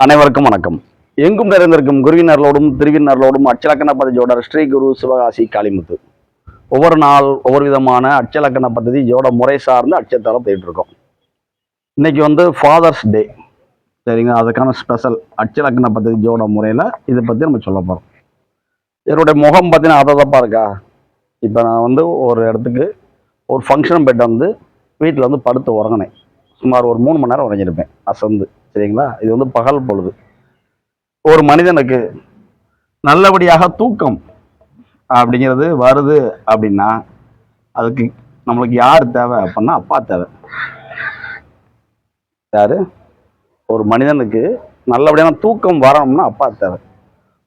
அனைவருக்கும் வணக்கம். எங்கும் நிறைந்திருக்கும் குருவினர்களோடும் திருவினர்களோடும் அச்சலக்கண பதி ஸ்ரீ குரு சிவகாசி காளிமுத்து. ஒவ்வொரு நாள் ஒவ்வொரு விதமான அச்சலக்கண பദ്ധதி ஜோட முறை சார்ந்து அச்சத்தரம் போயிட்டுருக்கோம் இன்னைக்கு வந்து ஃபாதர்ஸ் டே சரிங்க அதுக்கான ஸ்பெஷல் அச்சலக்கண பத்ததி ஜோட முறையில் இதை பற்றி நம்ம சொல்ல போகிறோம் என்னுடைய முகம் பார்த்தீங்கன்னா அததப்பாக இருக்கா இப்போ நான் வந்து ஒரு இடத்துக்கு ஒரு ஃபங்க்ஷன் போயிட்டு வந்து வீட்டில் வந்து படுத்து உறங்கினேன். சுமார் ஒரு மூணு மணி நேரம் வரைஞ்சிருப்பேன் அசந்து சரிங்களா? இது வந்து பகல் பொழுது. ஒரு மனிதனுக்கு நல்லபடியாக தூக்கம் அப்படிங்கிறது வருது அப்படின்னா அதுக்கு நம்மளுக்கு யார் தேவை அப்படின்னா அப்பா தேவை. யாரு? ஒரு மனிதனுக்கு நல்லபடியான தூக்கம் வரணும்னா அப்பா தேவை.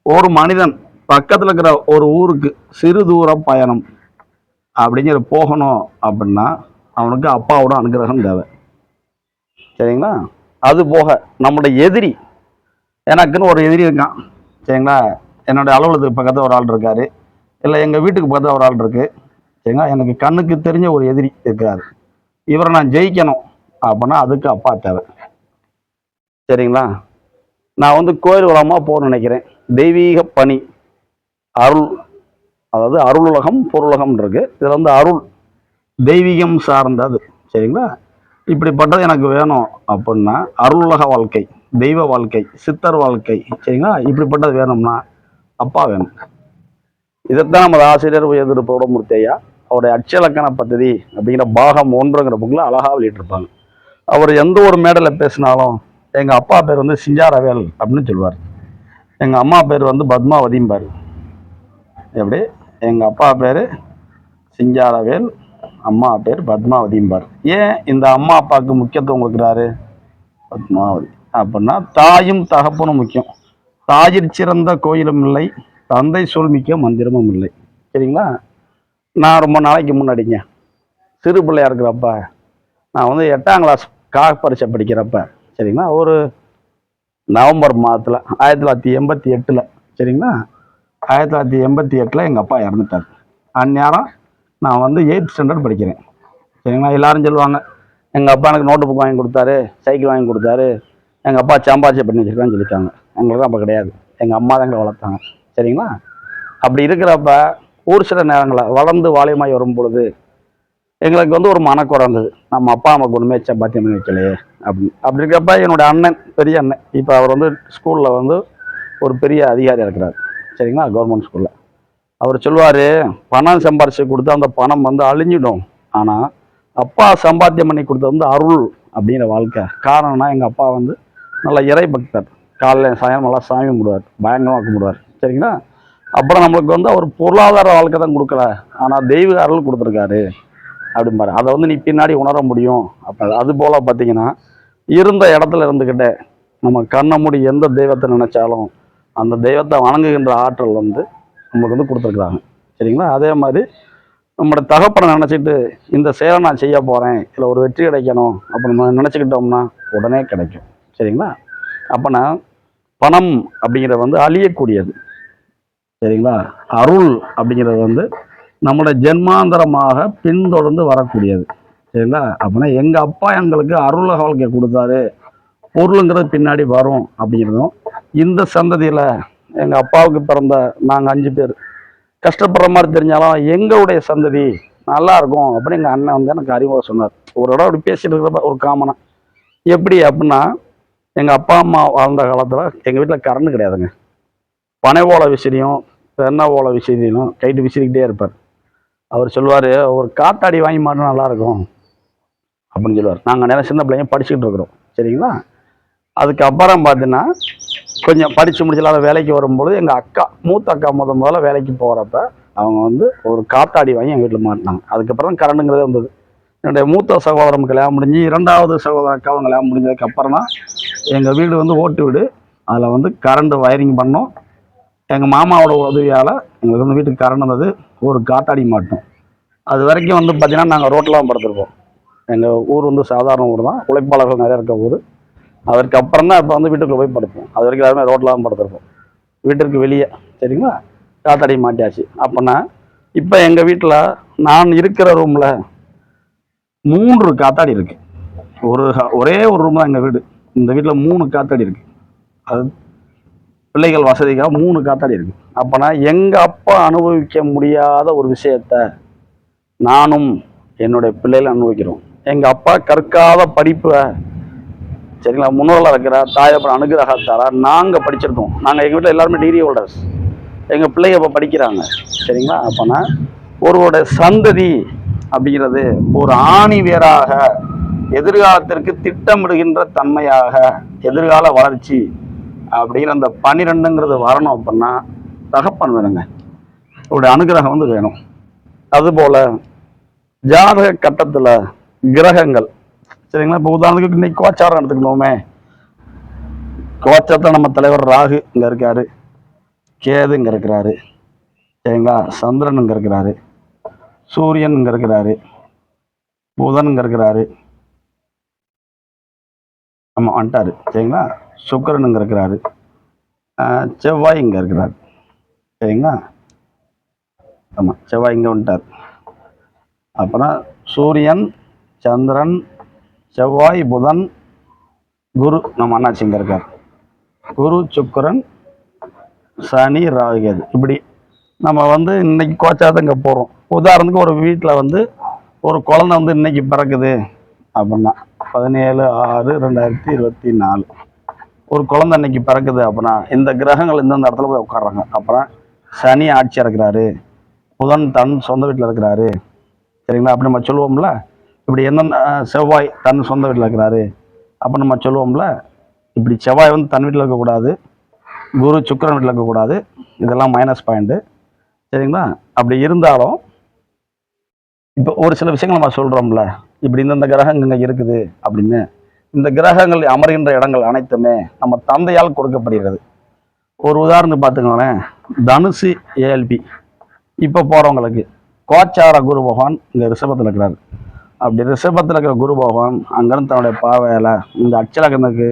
ஒரு மனிதன் பக்கத்தில் இருக்கிற ஒரு ஊருக்கு சிறு தூர பயணம் அப்படிங்கிற போகணும் அப்படின்னா அவனுக்கு அப்பாவோட அனுகிரகம் தேவை. சரிங்களா? அது போக நம்முடைய எதிரி எனக்குன்னு ஒரு எதிரி இருக்கான். சரிங்களா? என்னுடைய அலுவலகத்துக்கு பக்கத்தில் ஒரு ஆள் இருக்காரு. இல்லை எங்கள் வீட்டுக்கு பக்கத்தில் ஒரு ஆள் இருக்கு. சரிங்களா? எனக்கு கண்ணுக்கு தெரிஞ்ச ஒரு எதிரி இருக்கார் இவரை நான் ஜெயிக்கணும் அப்படின்னா அதுக்கு அப்பா தேவை. சரிங்களா? நான் வந்து கோயில் உலகமாக போகணும்னு நினைக்கிறேன். தெய்வீக பணி அருள் அதாவது அருளுலகம் பொருளுலகம் இருக்குது இதில் வந்து அருள் தெய்வீகம் சார்ந்தது. சரிங்களா? இப்படிப்பட்டது எனக்கு வேணும் அப்படின்னா அருளுலக வாழ்க்கை தெய்வ வாழ்க்கை சித்தர் வாழ்க்கை சரிங்களா? இப்படிப்பட்டது வேணும்னா அப்பா வேணும். இதைத்தான் நமது ஆசிரியர் உயர்திருப்போட மூர்த்தியா அவருடைய அச்சலக்கண பദ്ധதி அப்படிங்கிற பாகம் ஒன்றுங்கிற புக்கில் அழகாக வெளியிட்டிருப்பாங்க. அவர் எந்த ஒரு மேடையில் பேசினாலும் எங்கள் அப்பா பேர் வந்து சிஞ்சாரவேல் அப்படின்னு சொல்லுவார். எங்கள் அம்மா பேர் வந்து பத்மாவதிம்பார். எப்படி? எங்கள் அப்பா பேர் சிஞ்சாரவேல் அம்மா பேர் பத்மாவதிம்பார் ஏன் இந்த அம்மா அப்பாவுக்கு முக்கியத்துவம் கொடுக்குறாரு? பத்மாவதி. அப்படின்னா தாயும் தகப்பனும் முக்கியம். தாயிற் சிறந்த கோயிலும் இல்லை தந்தை சொல் மிக்க மந்திரமும் இல்லை. சரிங்களா? நான் ரொம்ப நாளைக்கு முன்னாடிங்க சிறு பிள்ளையாக இருக்கிறப்ப நான் வந்து எட்டாம் கிளாஸ் காக பரிசை படிக்கிறப்ப சரிங்களா? ஒரு நவம்பர் மாதத்தில் ஆயிரத்தி தொள்ளாயிரத்தி எண்பத்தி எட்டில் சரிங்களா? ஆயிரத்தி தொள்ளாயிரத்தி எண்பத்தி எட்டில் எங்கள் அப்பா இறந்துட்டார். அந்நேரம் நான் வந்து எயித் ஸ்டாண்டர்ட் படிக்கிறேன். சரிங்களா? எல்லாரும் சொல்லுவாங்க எங்கள் அப்பா எனக்கு நோட்டு புக் வாங்கி கொடுத்தாரு சைக்கிள் வாங்கி கொடுத்தாரு எங்கள் அப்பா சாம்பாட்சி பண்ணி வச்சுருக்கான்னு சொல்லிட்டாங்க. எங்களுக்கு அப்போ கிடையாது. எங்கள் அம்மா தான் எங்களை வளர்த்தாங்க. சரிங்களா? அப்படி இருக்கிறப்ப ஒரு சில நேரங்களில் வளர்ந்து வாலியமாய் வரும் பொழுது எங்களுக்கு வந்து ஒரு மனக்குறை இருந்தது. நம்ம அப்பா அம்மாக்கு ஒன்றுமே சப்பாத்தி பண்ணி வைக்கலையே அப்படின்னு அப்படி இருக்கிறப்ப என்னோட அண்ணன் பெரிய அண்ணன் இப்போ அவர் வந்து ஸ்கூலில் வந்து ஒரு பெரிய அதிகாரி இருக்கிறார். சரிங்களா? கவர்மெண்ட் ஸ்கூலில் அவர் சொல்லுவார் பணம் சம்பாரிச்சு கொடுத்தா அந்த பணம் வந்து அழிஞ்சிடும். ஆனால் அப்பா சம்பாத்தியம் பண்ணி கொடுத்தது வந்து அருள் அப்படிங்கிற வாழ்க்கை. காரணம்னா எங்கள் அப்பா வந்து நல்ல இறை பக்தர். காலையில் சாயங்காலம் நல்லா சாமி கும்பிடுவார் பயங்கரமாக கும்பிடுவார். சரிங்களா? அப்புறம் நம்மளுக்கு வந்து அவர் பொருளாதார வாழ்க்கை தான் கொடுக்கல. ஆனால் தெய்வ அருள் கொடுத்துருக்காரு. அப்படிம்பாரு. அதை வந்து நீ பின்னாடி உணர முடியும். அப்போ அது போல் பார்த்தீங்கன்னா இருந்த இடத்துல இருந்துக்கிட்டே நம்ம கண்ணை மூடி எந்த தெய்வத்தை நினைச்சாலும் அந்த தெய்வத்தை வணங்குகின்ற ஆற்றல் வந்து நம்மளுக்கு வந்து கொடுத்துருக்குறாங்க. சரிங்களா? அதே மாதிரி நம்மளோட தகப்பனை நினச்சிட்டு இந்த செயலை நான் செய்ய போகிறேன் இல்லை ஒரு வெற்றி கிடைக்கணும் அப்போ நம்ம நினச்சிக்கிட்டோம்னா உடனே கிடைக்கும். சரிங்களா? அப்போனா பணம் அப்படிங்கிறது வந்து அழியக்கூடியது. சரிங்களா? அருள் அப்படிங்கிறது வந்து நம்மளோட ஜென்மாந்தரமாக பின்தொடர்ந்து வரக்கூடியது. சரிங்களா? அப்படின்னா எங்கள் அப்பா எங்களுக்கு அருள வாழ்க்கை கொடுத்தாரு. பொருளுங்கிறது பின்னாடி வரும் அப்படிங்கிறதும் இந்த சந்ததியில் எங்கள் அப்பாவுக்கு பிறந்த நாங்கள் அஞ்சு பேர். கஷ்டப்படுற மாதிரி தெரிஞ்சாலும் எங்களுடைய சந்ததி நல்லா இருக்கும் அப்படின்னு எங்கள் அண்ணன் வந்து எனக்கு அறிமுகம் சொன்னார். ஒரு இடம் அப்படி பேசிட்டு இருக்கிறப்ப ஒரு காமனாக எப்படி அப்படின்னா எங்கள் அப்பா அம்மா வாழ்ந்த காலத்தில் எங்கள் வீட்டில் கரண்ட் கிடையாதுங்க. பனை ஓலை விசிறியும் தென்னை ஓலை விசிறியும் கைட்டு விசிறிக்கிட்டே இருப்பார். அவர் சொல்லுவார் ஒரு காத்தாடி வாங்கி மாட்டினா நல்லாயிருக்கும் அப்படின்னு சொல்லுவார். நாங்கள் நேரம் சின்ன பிள்ளைங்க படிச்சுக்கிட்டு இருக்கிறோம். சரிங்களா? அதுக்கப்புறம் பார்த்தீங்கன்னா கொஞ்சம் படித்து முடிச்சலாத வேலைக்கு வரும்பொழுது எங்கள் அக்கா மூத்த அக்கா முத முதல்ல வேலைக்கு போகிறப்ப அவங்க வந்து ஒரு காத்தாடி வாங்கி எங்கள் வீட்டில் மாட்டினாங்க. அதுக்கப்புறம் தான் கரண்ட்டுங்கிறதே வந்தது. என்னுடைய மூத்த சகோதரம் கல்யாணம் முடிஞ்சு இரண்டாவது சகோதர அக்காவும் கல்யாணம் முடிஞ்சதுக்கப்புறம் தான் எங்கள் வீடு வந்து ஓட்டு வீடு. அதில் வந்து கரண்ட் வயரிங் பண்ணோம். எங்கள் மாமாவோட உதவியால் எங்களுக்கு வந்து வீட்டுக்கு கரண்ட் வந்தது. ஒரு காத்தாடி மாட்டோம் அது வரைக்கும் வந்து பார்த்திங்கன்னா நாங்கள் ரோட்டில் தான் படுத்திருப்போம். எங்கள் ஊர் வந்து சாதாரண ஊர் தான் உழைப்பாளர்கள் நிறைய இருக்க ஊர். அதற்கு அப்புறம் தான் இப்போ வந்து வீட்டுக்குள்ளே போய் படுப்போம். அது வரைக்கும் எல்லாருமே ரோட்டில் தான் படுத்துருப்போம். வீட்டிற்கு வெளியே சரிங்களா? காத்தாடி மாட்டியாச்சு. அப்போனா இப்போ எங்கள் வீட்டில் நான் இருக்கிற ரூமில் மூன்று காத்தாடி இருக்கு. ஒரு ஒரே ஒரு ரூம் தான் எங்கள் வீடு. இந்த வீட்டில் மூணு காத்தாடி இருக்கு. அது பிள்ளைகள் வசதிக்காக மூணு காத்தாடி இருக்கு. அப்போனா எங்கள் அப்பா அனுபவிக்க முடியாத ஒரு விஷயத்த நானும் என்னுடைய பிள்ளைகள் அனுபவிக்கிறோம். எங்கள் அப்பா கற்காத படிப்பை சரிங்களா? முன்னோரில் இருக்கிற தாயப்பன் அனுகிரகத்தாரா? நாங்கள் படிச்சிருக்கோம். நாங்கள் எங்கள் வீட்டில் எல்லாருமே டிகிரி ஹோல்டர்ஸ் எங்கள் பிள்ளைங்க இப்போ படிக்கிறாங்க. சரிங்களா? அப்போனா ஒருவருடைய சந்ததி அப்படிங்கிறது ஒரு ஆணி வேராக எதிர்காலத்திற்கு திட்டமிடுகின்ற தன்மையாக எதிர்கால வளர்ச்சி அப்படிங்கிற அந்த பன்னிரெண்டுங்கிறது வரணும் அப்படின்னா தகப்பன் வேணுங்க. அவருடைய அனுகிரகம் வந்து வேணும். அதுபோல் ஜாதக கட்டத்தில் கிரகங்கள் சரிங்களா? இப்போ உதாரணத்துக்கு இன்னைக்கு கோச்சாரம் எடுத்துக்கணுமே கோச்சத்தை நம்ம தலைவர் ராகு இங்கே இருக்காரு. கேது இங்கே இருக்கிறாரு. சரிங்களா? சந்திரன் இங்கே இருக்கிறாரு. சூரியன் இங்கே இருக்கிறாரு. புதன் இங்கே இருக்கிறாரு. ஆமாம் வந்துட்டாரு. சரிங்களா? சுக்கரன் இங்கே இருக்கிறாரு. செவ்வாய் இங்கே இருக்கிறார். சரிங்களா? ஆமாம் செவ்வாய் இங்கே வந்துட்டார். அப்புறம் சூரியன் சந்திரன் செவ்வாய் புதன் குரு நம்ம அண்ணாச்சி இங்கே இருக்கார். குரு சுக்கரன் சனி ராகுகேது. இப்படி நம்ம வந்து இன்னைக்கு கோச்சாதான் இங்கே போகிறோம் உதாரணத்துக்கு ஒரு வீட்டில் வந்து ஒரு குழந்தை வந்து இன்னைக்கு பிறக்குது அப்படின்னா பதினேழு ஆறு ரெண்டாயிரத்தி இருபத்தி நாலு. ஒரு குழந்தை இன்னைக்கு பிறக்குது அப்படின்னா இந்த கிரகங்கள் இந்தந்த இடத்துல போய் உட்கார்றாங்க. அப்புறம் சனி ஆட்சியாக இருக்கிறாரு. புதன் தன் சொந்த வீட்டில் இருக்கிறாரு. சரிங்களா? அப்படி நம்ம சொல்லுவோம்ல? இப்படி என்னென்ன செவ்வாய் தன் சொந்த வீட்டில் இருக்கிறாரு அப்போ நம்ம சொல்லுவோம்ல இப்படி செவ்வாய் வந்து தன் வீட்டில் இருக்கக்கூடாது குரு சுக்கரன் வீட்டில் இருக்கக்கூடாது இதெல்லாம் மைனஸ் பாயிண்ட்டு சரிங்களா? அப்படி இருந்தாலும் இப்போ ஒரு சில விஷயங்கள் நம்ம சொல்கிறோம்ல இப்படி இந்தந்த கிரகங்கள் இங்கே இருக்குது அப்படின்னு இந்த கிரகங்கள் அமர்கின்ற இடங்கள் அனைத்துமே நம்ம தந்தையால் கொடுக்கப்படுகிறது. ஒரு உதாரணத்துக்கு பார்த்துக்கோங்களேன் தனுசு ஏஎல்பி இப்போ போகிறவங்களுக்கு கோச்சார குரு பகவான் இங்கே ரிஷபத்தில் இருக்கிறார். அப்படி ரிஷபத்தில் இருக்கிற குரு பகவான் அங்கேருந்து தன்னுடைய பாவையில் இந்த அச்சலகனுக்கு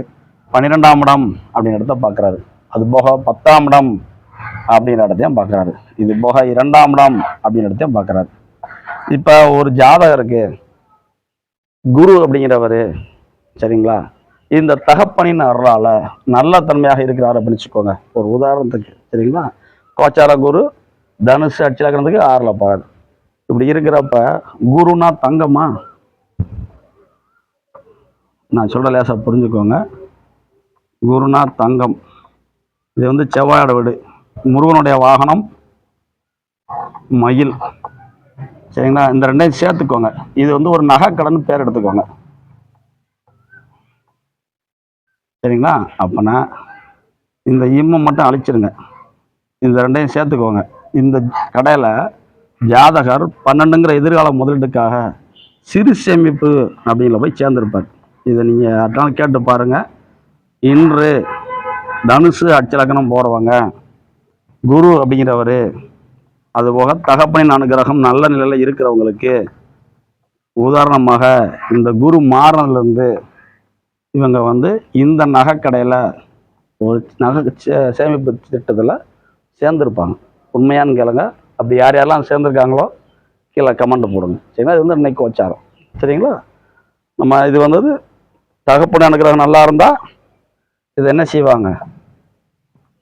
பன்னிரெண்டாம் இடம் அப்படின்ற இடத்த பார்க்குறாரு. அது போக பத்தாம் இடம் அப்படின்ற இடத்தையும் பார்க்குறாரு. இது போக இரண்டாம் இடம் அப்படின்ற இடத்தையும் பார்க்குறாரு. இப்போ ஒரு ஜாதகருக்கு குரு அப்படிங்கிறவர் சரிங்களா? இந்த தகப்பனின் அருளால நல்ல தன்மையாக இருக்கிறார் அப்படின்னு வச்சுக்கோங்க. ஒரு உதாரணத்துக்கு சரிங்களா? கோச்சார குரு தனுஷு அச்சலக்கணத்துக்கு ஆறில் பாரு இப்படி இருக்கிறப்ப குருனா தங்கமா நான் சொல்கிற லேசாக புரிஞ்சுக்கோங்க. குருனா தங்கம். இது வந்து செவ்வாயோட வீடு. முருகனுடைய வாகனம் மயில். சரிங்களா? இந்த ரெண்டையும் சேர்த்துக்கோங்க. இது வந்து ஒரு நகைக்கடன் பேர் எடுத்துக்கோங்க. சரிங்களா? அப்போனா இந்த இம்மை மட்டும் அழிச்சிருங்க. இந்த ரெண்டையும் சேர்த்துக்கோங்க. இந்த கடையில் ஜாதகர் பன்னெண்டுங்கிற எதிர்கால முதலீட்டுக்காக சிறு சேமிப்பு அப்படிங்கிற போய் சேர்ந்துருப்பார். இதை நீங்கள் யார்ட்டாலும் கேட்டு பாருங்கள் இன்று தனுசு அச்சலக்கணம் போகிறவங்க குரு அப்படிங்கிறவர் அதுபோக தகப்பனின் அனுகிரகம் நல்ல நிலையில் இருக்கிறவங்களுக்கு உதாரணமாக இந்த குரு மாறினதுலேருந்து இவங்க வந்து இந்த நகைக்கடையில் ஒரு நகை சே- சேமிப்பு திட்டத்தில் சேர்ந்துருப்பாங்க. உண்மையான்னு கேளுங்க. அப்படி யார் யாரெல்லாம் சேர்ந்துருக்காங்களோ கீழே கமெண்ட் போடுங்க. சரிங்களா? இது வந்து இன்னைக்கு வச்சாரம் சரிங்களா? நம்ம இது வந்தது தகப்பன் அனுகிரகம் நல்லா இருந்தால் இது என்ன செய்வாங்க?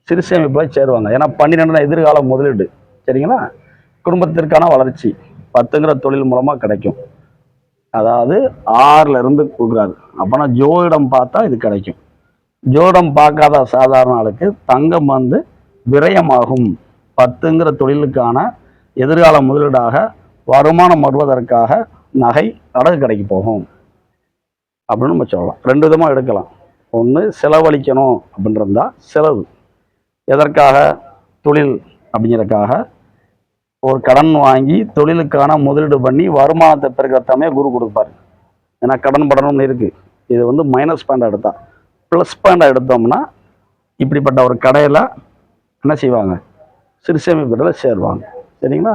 சிறு சேமிப்பில் சேருவாங்க. ஏன்னா பன்னிரெண்டு எதிர்கால முதலீடு. சரிங்களா? குடும்பத்திற்கான வளர்ச்சி பத்துங்கிற தொழில் மூலமாக கிடைக்கும். அதாவது ஆறுல இருந்து கொடுக்குறாரு அப்போனா ஜோதிடம் பார்த்தா இது கிடைக்கும். ஜோதிடம் பார்க்காத சாதாரண ஆளுக்கு தங்கம் வந்து விரயமாகும். பத்துங்கிற தொழிலுக்கான எதிர்கால முதலீடாக வருமானம் வருவதற்காக நகை அடகு கடைக்கு போகும். அப்படின்னு நம்ம சொல்லலாம். ரெண்டு விதமாக எடுக்கலாம். ஒன்று செலவழிக்கணும் அப்படின்றதா செலவு. எதற்காக? தொழில் அப்படிங்கிறதுக்காக. ஒரு கடன் வாங்கி தொழிலுக்கான முதலீடு பண்ணி வருமானத்தை பெருக்கிறதாமே குரு கொடுப்பார். ஏன்னா கடன் படணும்னு இருக்குது இது வந்து மைனஸ் பாயிண்ட் எடுத்தால் ப்ளஸ் பாயிண்டாக எடுத்தோம்னா இப்படிப்பட்ட ஒரு கடையில் என்ன செய்வாங்க? சிறு சேமிப்பில் சேருவாங்க. சரிங்களா?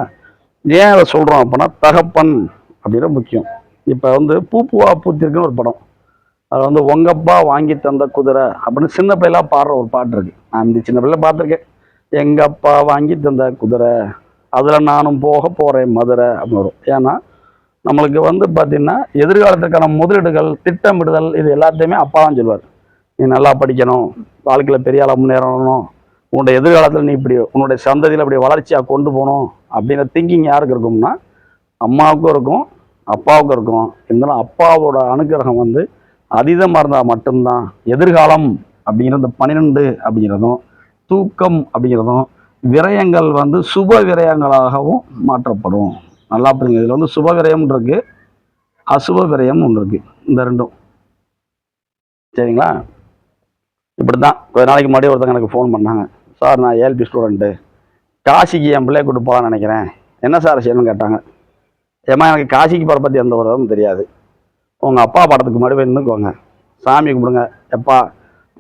ஏன் அதை சொல்கிறோம் அப்படின்னா தகப்பன் அப்படின்னா முக்கியம். இப்போ வந்து பூப்புவா பூத்திருக்குன்னு ஒரு படம். அதில் வந்து உங்கப்பா வாங்கி தந்த குதிரை அப்படின்னு சின்ன பிள்ளைலாம் பாடுற ஒரு பாட்டு இருக்கு. நான் இந்த சின்ன பிள்ளை பார்த்துருக்கேன். எங்கள் அப்பா வாங்கி தந்த குதிரை அதில் நானும் போக போகிறேன் மதுரை அப்படின்னு வரும். ஏன்னா நம்மளுக்கு வந்து பார்த்திங்கன்னா எதிர்காலத்திற்கான முதலீடுகள் திட்டமிடுதல் இது எல்லாத்தையுமே அப்பா தான் சொல்லுவார். நீ நல்லா படிக்கணும் வாழ்க்கையில் பெரிய ஆளாக முன்னேறணும் உன்னுடைய எதிர்காலத்தில் நீ இப்படி உன்னுடைய சந்ததியில் அப்படி வளர்ச்சியாக கொண்டு போகணும் அப்படிங்கிற திங்கிங் யாருக்கு இருக்கும்னா அம்மாவுக்கும் இருக்கும் அப்பாவுக்கும் இருக்கும். இருந்தாலும் அப்பாவோட அனுக்கிரகம் வந்து அதீதமாக இருந்தால் மட்டும்தான். எதிர்காலம் அப்படிங்கிறது பன்னிரெண்டு அப்படிங்கிறதும் தூக்கம் அப்படிங்கிறதும் விரயங்கள் வந்து சுப விரயங்களாகவும் மாற்றப்படும். நல்லா புரியுங்க. இதில் வந்து சுப விரயம் இருக்கு அசுப விரயம் ஒன்று இருக்கு. இந்த ரெண்டும். சரிங்களா? இப்படி தான் கொஞ்ச நாளைக்கு முன்னாடி ஒருத்தங்க எனக்கு ஃபோன் பண்ணாங்க. சார் நான் ஏஎல்பி ஸ்டூடெண்ட்டு காசிக்கு என் பிள்ளைய கூட்டு போகலான்னு நினைக்கிறேன். என்ன சார் செய்யணும்னு கேட்டாங்க. ஏம்மா எனக்கு காசிக்கு போகிற பற்றி எந்த உறவும் தெரியாது. உங்கள் அப்பா படத்துக்கு மறுபடியும் இருந்துக்கோங்க சாமி கும்பிடுங்க. எப்பா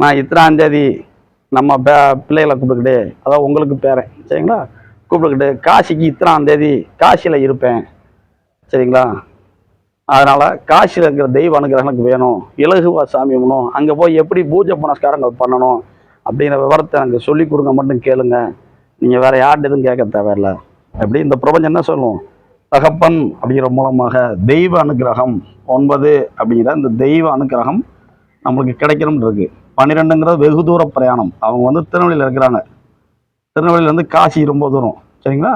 நான் இத்தனாந்தேதி நம்ம பே பிள்ளைகளை கூப்பிட்டுக்கிட்டு அதாவது உங்களுக்கு பேரன் சரிங்களா? கூப்பிட்டுக்கிட்டு காசிக்கு இத்தனாந்தேதி காசியில் இருப்பேன். சரிங்களா? அதனால் காசியில் இருக்கிற தெய்வ அனுகிரகம் எனக்கு வேணும். இலகுவா சாமி வேணும் அங்கே போய் எப்படி பூஜை புனஸ்காரங்கள் பண்ணணும். அப்படிங்கிற விவரத்தை எனக்கு சொல்லி கொடுங்க மட்டும் கேளுங்க. நீங்கள் வேறு யார்கிட்ட எதுவும் கேட்க தேவையில்ல. எப்படி? இந்த பிரபஞ்சம் என்ன சொல்லும்? தகப்பன் அப்படிங்கிற மூலமாக தெய்வ அனுகிரகம் ஒன்பது அப்படிங்கிற இந்த தெய்வ அனுகிரகம் நம்மளுக்கு கிடைக்கணும்னு இருக்கு. பன்னிரெண்டுங்கிறது வெகு தூர பிரயாணம். அவங்க வந்து திருநெல்வேலியில் இருக்கிறாங்க. திருநெல்வேலியிலேருந்து காசி ரொம்ப தூரம். சரிங்களா?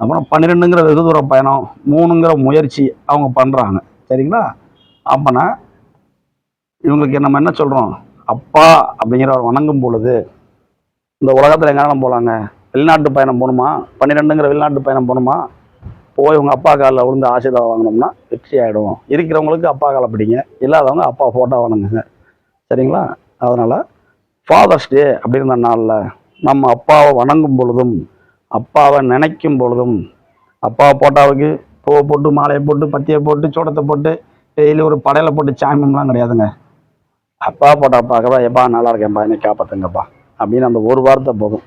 அப்புறம் பன்னிரெண்டுங்கிற வெகு தூர பயணம் மூணுங்கிற முயற்சி அவங்க பண்ணுறாங்க சரிங்களா? அப்போனா இவங்களுக்கு நம்ம என்ன சொல்கிறோம் அப்பா அப்படிங்கிறவர் வணங்கும் பொழுது இந்த உலகத்தில் எங்கேனாலும் போகலாங்க வெளிநாட்டு பயணம் போகணுமா? பன்னிரெண்டுங்கிற வெளிநாட்டு பயணம் போகணுமா? போய் உங்கள் அப்பா காலில் விழுந்து ஆசீர்வாதம் வாங்கினோம்னா வெற்றி ஆகிடும் இருக்கிறவங்களுக்கு அப்பா காலை பிடிங்க. இல்லாதவங்க அப்பா ஃபோட்டோ வணங்குங்க. சரிங்களா? அதனால் ஃபாதர்ஸ் டே அப்படிங்கிற நாளில் நம்ம அப்பாவை வணங்கும் பொழுதும் அப்பாவை நினைக்கும் பொழுதும் அப்பா போட்டாவுக்கு பூவை போட்டு மாலையை போட்டு பத்தியை போட்டு சோடத்தை போட்டு டெய்லி ஒரு படையில போட்டு சாமியம்லாம் கிடையாதுங்க. அப்பா போட்டா பார்க்கவா எப்பா நல்லா இருக்கேன்ப்பா என்னை காப்பாத்துங்கப்பா. அப்படின்னு அந்த ஒரு வார்த்தை போதும்.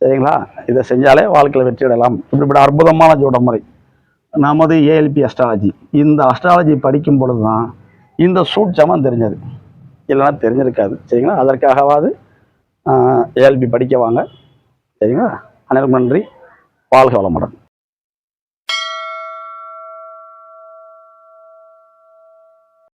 சரிங்களா? இதை செஞ்சாலே வாழ்க்கையில் வெற்றி அடையலாம். இப்படிப்பட்ட அற்புதமான ஜோட முறை நமது ஏஎல்பி அஸ்ட்ராலஜி இந்த அஸ்ட்ராலஜி படிக்கும் பொழுது தான் இந்த சூட்சமாக தெரிஞ்சது. இல்லைன்னா தெரிஞ்சிருக்காது. சரிங்களா? அதற்காகவாது ஏஎல்பி படிக்க வாங்க. சரிங்களா? அனைவருக்கும் நன்றி. வாழ்க வளமுடன்.